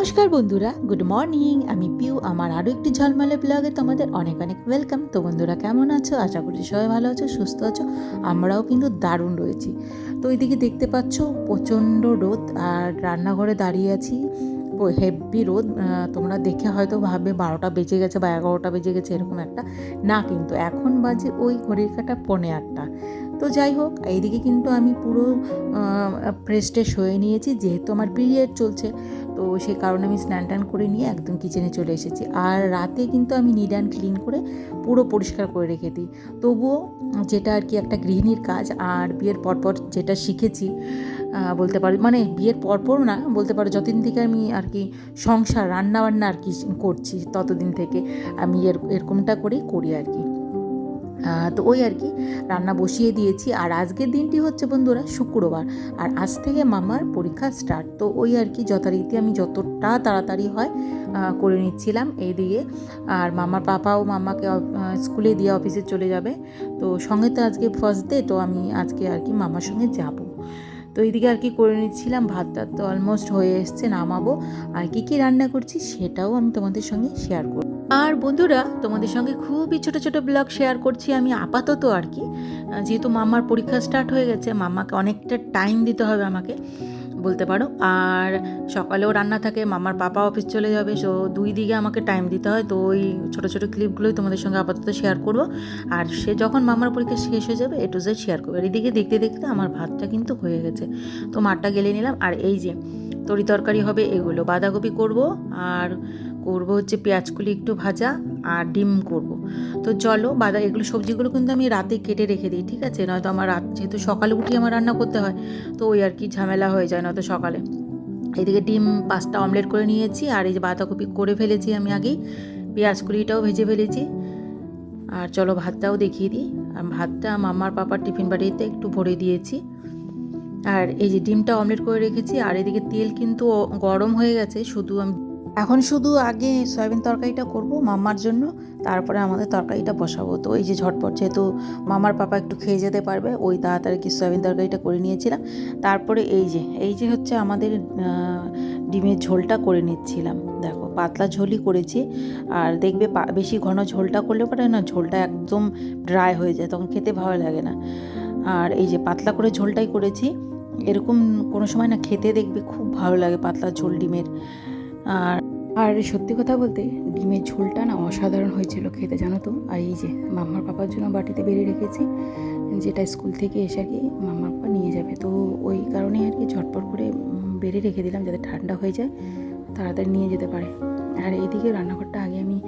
নমস্কার বন্ধুরা good morning আমি পিউ, আমার আরও একটি ঝলমলে ব্লগে তোমাদের অনেক অনেক ওয়েলকাম তো বন্ধুরা, কেমন আছো? আশা করছি সবাই ভালো আছো, সুস্থ আছো, আমরাও কিন্তু দারুণ রয়েছি। তো ওইদিকে দেখতে পাচ্ছ, প্রচণ্ড রোদ আর রান্নাঘরে দাঁড়িয়ে আছি। হেভি রোদ তোমরা দেখে হয়তো ভাববে, বারোটা বেজে গেছে বা এগারোটা বেজে গেছে, এরকম একটা। না কিন্তু, এখন বাজে ওই ঘড়ির কাটা পৌনে আটটা। তো যাই হোক, এইদিকে কিন্তু আমি পুরো ফ্রেশ ট্রেশ হয়ে নিয়েছি, যেহেতু আমার পিরিয়ড চলছে। তো সেই কারণে আমি স্নান টান করে নিয়ে একদম কিচেনে চলে এসেছি। আর রাতে কিন্তু আমি নিড অ্যান্ড ক্লিন করে পুরো পরিষ্কার করে রেখে দিই। তবুও যেটা আর কি একটা গৃহিণীর কাজ, আর বিয়ের পরপর যেটা শিখেছি বলতে পারো মানে বিয়ের পরপর না, বলতে পারো যতদিন থেকে আমি আর কি সংসার রান্না বান্না আর কি করছি, ততদিন থেকে আমি এর, এরকমটা করেই করি আর কি। তো ওই আর কি, রান্না বসিয়ে দিয়েছি। আর আজকের দিনটি হচ্ছে বন্ধুরা শুক্রবার। আর আজ থেকে মামার পরীক্ষা স্টার্ট তো ওই আর কি, যথারীতি আমি যতটা তাড়াতাড়ি হয় করে নিচ্ছিলাম এই দিয়ে আর মামার পাপাও মামাকে স্কুলে দিয়ে অফিসে চলে যাবে। তো সঙ্গে তো আজকে ফার্স্ট ডে তো আমি আজকে আর কি মামার সঙ্গে যাব। এইদিকে আর কি করে নিচ্ছিলাম, ভাতটা তো অলমোস্ট হয়ে এসছে, নামাবো। আর কি কি রান্না করছি সেটাও আমি তোমাদের সঙ্গে শেয়ার করব। আর বন্ধুরা, তোমাদের সঙ্গে খুবই ছোট ছোট ব্লগ শেয়ার করছি আমি আপাতত আর কি। যেহেতু মামার পরীক্ষা স্টার্ট হয়ে গেছে, মামাকে অনেকটা টাইম দিতে হবে আমাকে। বলতে পারো। আর সকালেও রান্না থাকে, মামার পাপা অফিস চলে যাবে সো দুই দিকে আমাকে টাইম দিতে হয়, তো ওই ছোটো ছোটো ক্লিপগুলোই তোমাদের সঙ্গে আপাতত শেয়ার করব। আর সে যখন মামার পরীক্ষা শেষ হয়ে যাবে এটু জেড শেয়ার করব। এদিকে দেখতে দেখতে আমার ভাতটা কিন্তু হয়ে গেছে। তো মাঠটা গেলে নিলাম, আর এই যে তরি তরকারি হবে এগুলো। বাঁধাকপি করব, আর করব হচ্ছে পেঁয়াজকুলি একটু ভাজা আর ডিম করব। তো চলো, বাদা, এগুলো সবজিগুলো কিন্তু আমি রাতে কেটে রেখে দিই, ঠিক আছে? নয়তো আমার রাত, যেহেতু সকালে উঠি আমার রান্না করতে হয়, তো ওই আর কি ঝামেলা হয়ে যায় নয়তো সকালে। এদিকে ডিম পাঁচটা অমলেট করে নিয়েছি, আর এই যে বাঁধাকপি করে ফেলেছি আমি আগেই, পেঁয়াজ কুড়িটাও ভেজে ফেলেছি। আর চলো, ভাতটাও দেখিয়ে দিই। আর ভাতটা মামার পাপার টিফিন বাড়িতে একটু ভরে দিয়েছি। আর এই যে ডিমটা অমলেট করে রেখেছি, আর এদিকে তেল কিন্তু গরম হয়ে গেছে, শুধু আমি এখন শুধু আগে সয়াবিন তরকারিটা করব মামার জন্য, তারপরে আমাদের তরকারিটা বসাবো। তো এই যে ঝটপট যেহেতু মামার পাপা একটু খেয়ে যেতে পারবে, ওই তাড়াতাড়ি কি সয়াবিন তরকারিটা করে নিয়েছিলাম। তারপরে এই যে এই যে হচ্ছে আমাদের ডিমের ঝোলটা করে নিচ্ছিলাম। দেখো, পাতলা ঝোলই করেছি, আর দেখবে বেশি ঘন ঝোলটা করলে পরে না ঝোলটা একদম ড্রাই হয়ে যায়, তখন খেতে ভালো লাগে না। আর এই যে পাতলা করে ঝোলটাই করেছি, এরকম কোনো সময় না খেতে দেখবে খুব ভালো লাগে পাতলা ঝোল ডিমের। আর আর সত্যি কথা বলতে, ডিমের ঝোলটা না অসাধারণ হয়েছিল খেতে, জানো তো? আর এই যে মাম্মার পাপার জন্য বাটিতে বেরিয়ে রেখেছি, যেটা স্কুল থেকে এসে আর কি মাম্মার পাপা নিয়ে যাবে। তো ওই কারণে আর কি ঝটপট করে বেরিয়ে রেখে দিলাম যাতে ঠান্ডা হয়ে যায়, তাড়াতাড়ি নিয়ে যেতে পারে। আর এইদিকে রান্নাঘরটা আগে আমি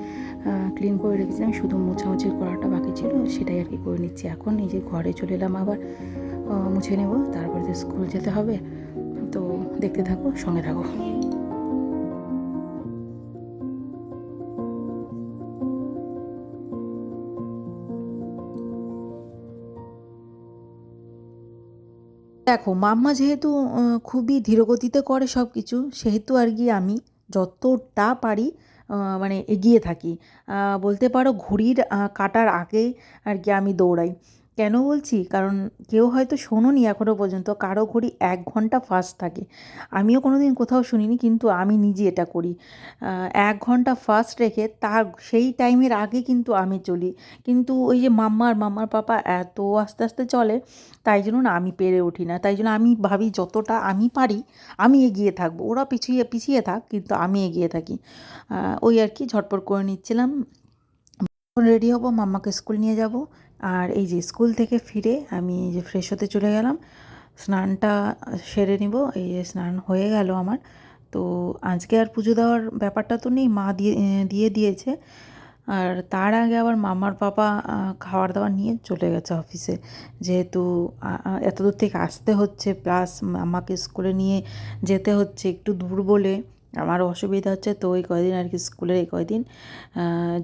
ক্লিন করে রেখেছিলাম, শুধু মোছামুছি করাটা বাকি ছিল, সেটাই আর কি করে নিচ্ছি। এখন এই যে ঘরে চলে এলাম আবার মুছে নেব, তারপরে তো স্কুল যেতে হবে। তো দেখতে থাকো, সঙ্গে থাকো। দেখো, মাম্মা যেহেতু খুবই ধীরগতিতে করে সব কিছু সেহেতু আর কি আমি যতটা পারি মানে এগিয়ে থাকি। বলতে পারো, ঘড়ির কাটার আগে আর কি আমি দৌড়াই। কেন বলছি? কারণ কেউ হয়তো শোনোনি এখনও পর্যন্ত, কারও ঘড়ি এক ঘণ্টা ফাস্ট থাকে। আমিও কোনো দিন কোথাও শুনিনি, কিন্তু আমি নিজে এটা করি। এক ঘণ্টা ফাস্ট রেখে তার সেই টাইমের আগে কিন্তু আমি চলি। কিন্তু ওই যে মাম্মার মাম্মার পাপা এত আস্তে আস্তে চলে, তাই জন্য না আমি পেরে উঠি না। তাই জন্য আমি ভাবি যতটা আমি পারি, আমি এগিয়ে থাকব। ওরা পিছিয়ে পিছিয়ে থাক, কিন্তু আমি এগিয়ে থাকি। ওই আর কি ঝটপট করে নিচ্ছিলাম। রেডি হব, মাম্মাকে স্কুল নিয়ে যাব। আর এই যে স্কুল থেকে ফিরে আমি যে ফ্রেশ হতে চলে গেলাম। স্নানটা সেরে নিব, এই যে স্নান হয়ে গেল আমার। তো আজকে আর পুজো দেওয়ার ব্যাপারটা তো নেই, মা দিয়ে দিয়ে দিয়েছে। আর তার আগে আবার মামার পাপা খাবার দাবার নিয়ে চলে গেছে অফিসে যেহেতু এত দূর থেকে আসতে হচ্ছে প্লাস আমাকে স্কুলে নিয়ে যেতে হচ্ছে একটু দূর বলে। আমারও অসুবিধা হচ্ছে। তো ওই কয়দিন আর কি স্কুলের এই কয়দিন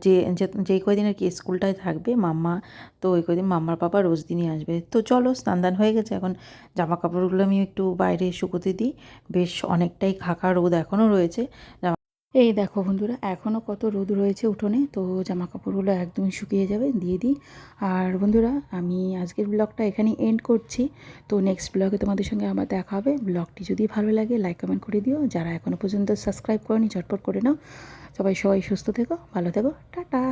যে, যে- যেই কয়দিন আর কি স্কুলটায় থাকবে মাম্মা, তো ওই কয়দিন মাম্মার বাবা রোজ দিনই আসবে। তো চলো স্নান হয়ে গেছে এখন। জামা কাপড়গুলো আমি একটু বাইরে শুকোতে দিই। বেশ অনেকটাই খাকা রোদ এখনও রয়েছে। এই দেখো বন্ধুরা এখনও কত রোদ রয়েছে উঠোনে, তো জামা কাপড়গুলো একদমই শুকিয়ে যাবে, দিয়ে দিই। আর বন্ধুরা, আমি আজকের ব্লগটা এখানেই এন্ড করছি। তো নেক্সট ব্লগে তোমাদের সঙ্গে আবার দেখা হবে। ব্লগটি যদি ভালো লাগে লাইক কমেন্ট করে দিও। যারা এখনও পর্যন্ত সাবস্ক্রাইব করনি, ঝটপট করে নাও। সবাই সবাই সুস্থ থেকো, ভালো থেকো। টাটা!